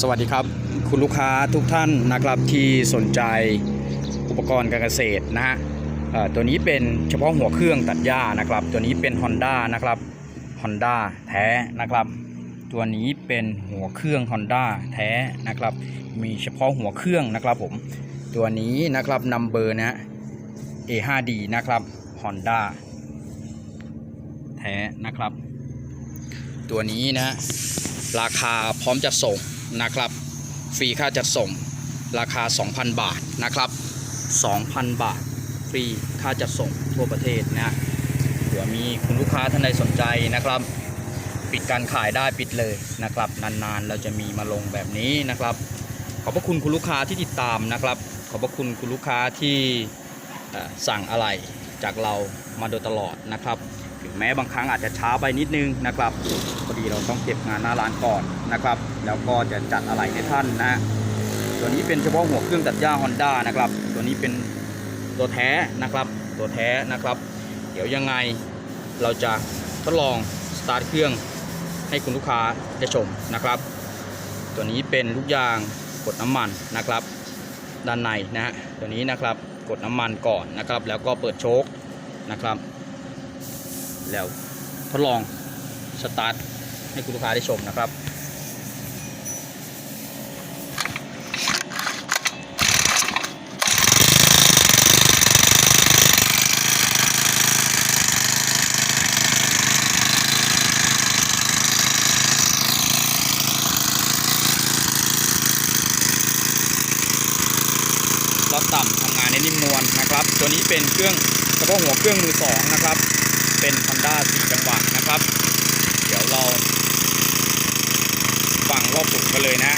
สวัสดีครับ คุณลูกค้าทุกท่านนะครับที่สนใจอุปกรณ์การเกษตรนะฮะตัวนี้เป็นเฉพาะหัวเครื่องตัดหญ้านะครับ ตัวนี้เป็น Honda นะครับ Honda แท้นะครับ ตัวนี้เป็นหัวเครื่อง Honda แท้นะครับ มีเฉพาะหัวเครื่องนะครับผมตัวนี้นะครับนัมเบอร์นะ A5D นะครับ Honda แท้นะครับ ตัวนี้นะราคาพร้อมจะส่ง นะครับ ฟรีค่าจัดส่งราคา 2,000 บาทนะครับ 2,000 บาท ฟรีค่าจัดส่งทั่วประเทศนะเผื่อมีคุณลูกค้าท่านใดสนใจนะครับ ปิดการขายได้ปิดเลยนะครับ นานๆเราจะมีมาลงแบบนี้นะครับ ขอบพระคุณคุณลูกค้าที่ติดตามนะครับ ขอบพระคุณคุณลูกค้าที่สั่งอะไรจากเรามาโดยตลอดนะครับ ถึงแม้บางครั้งอาจจะช้าไปนิดนึงนะครับพอดีเราต้องเก็บงานหน้าร้านก่อนนะครับ แล้วก็จะจัดอะไรให้ท่านนะตัวนี้เป็นเฉพาะหัวเครื่องตัดหญ้า Honda นะครับ ตัวนี้เป็นตัวแท้นะครับ ตัวแท้นะครับ เดี๋ยวยังไงเราจะทดลองสตาร์ทเครื่องให้คุณลูกค้าได้ชมนะครับ ตัวนี้เป็นลูกยางกดน้ำมันนะครับ ด้านในนะฮะตัวนี้นะครับกดน้ำมันก่อนนะครับ แล้วก็เปิดโชคนะครับ แล้วทดลองสตาร์ทให้คุณลูกค้าได้ชมนะครับรอบต่ำทำงานในนิ่มนวลนะครับ ตัวนี้เป็นเครื่องเฉพาะหัวเครื่องมือสองนะครับ เป็น Honda สี่จังหวะนะครับ เดี๋ยวเราฟังรอบสูงกันเลยนะ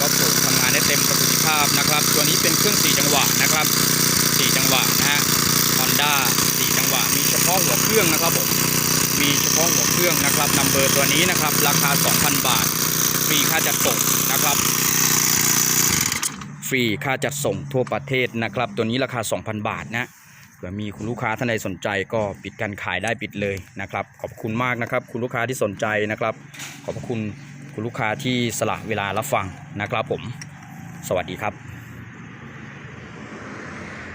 รอบสูงทำงานได้เต็มประสิทธิภาพนะครับ ตัวนี้เป็นเครื่อง4จังหวะนะครับ4จังหวะนะฮะ Honda 4จังหวะ มีเฉพาะหัวเครื่องนะครับผมมีเฉพาะหัวเครื่องนะครับนัมเบอร์ตัวนี้นะครับ ราคา 2,000 บาท ฟรีค่าจัดส่งนะครับ ฟรีค่าจัดส่งทั่วประเทศนะครับ ตัวนี้ราคา 2,000 บาทนะเผื่อมีคุณลูกค้าท่านใดสนใจก็ปิดการขายได้ปิดเลยนะครับ ขอบคุณมากนะครับ คุณลูกค้าที่สนใจนะครับ ขอบคุณคุณลูกค้าที่สละเวลารับฟังนะครับผม สวัสดีครับ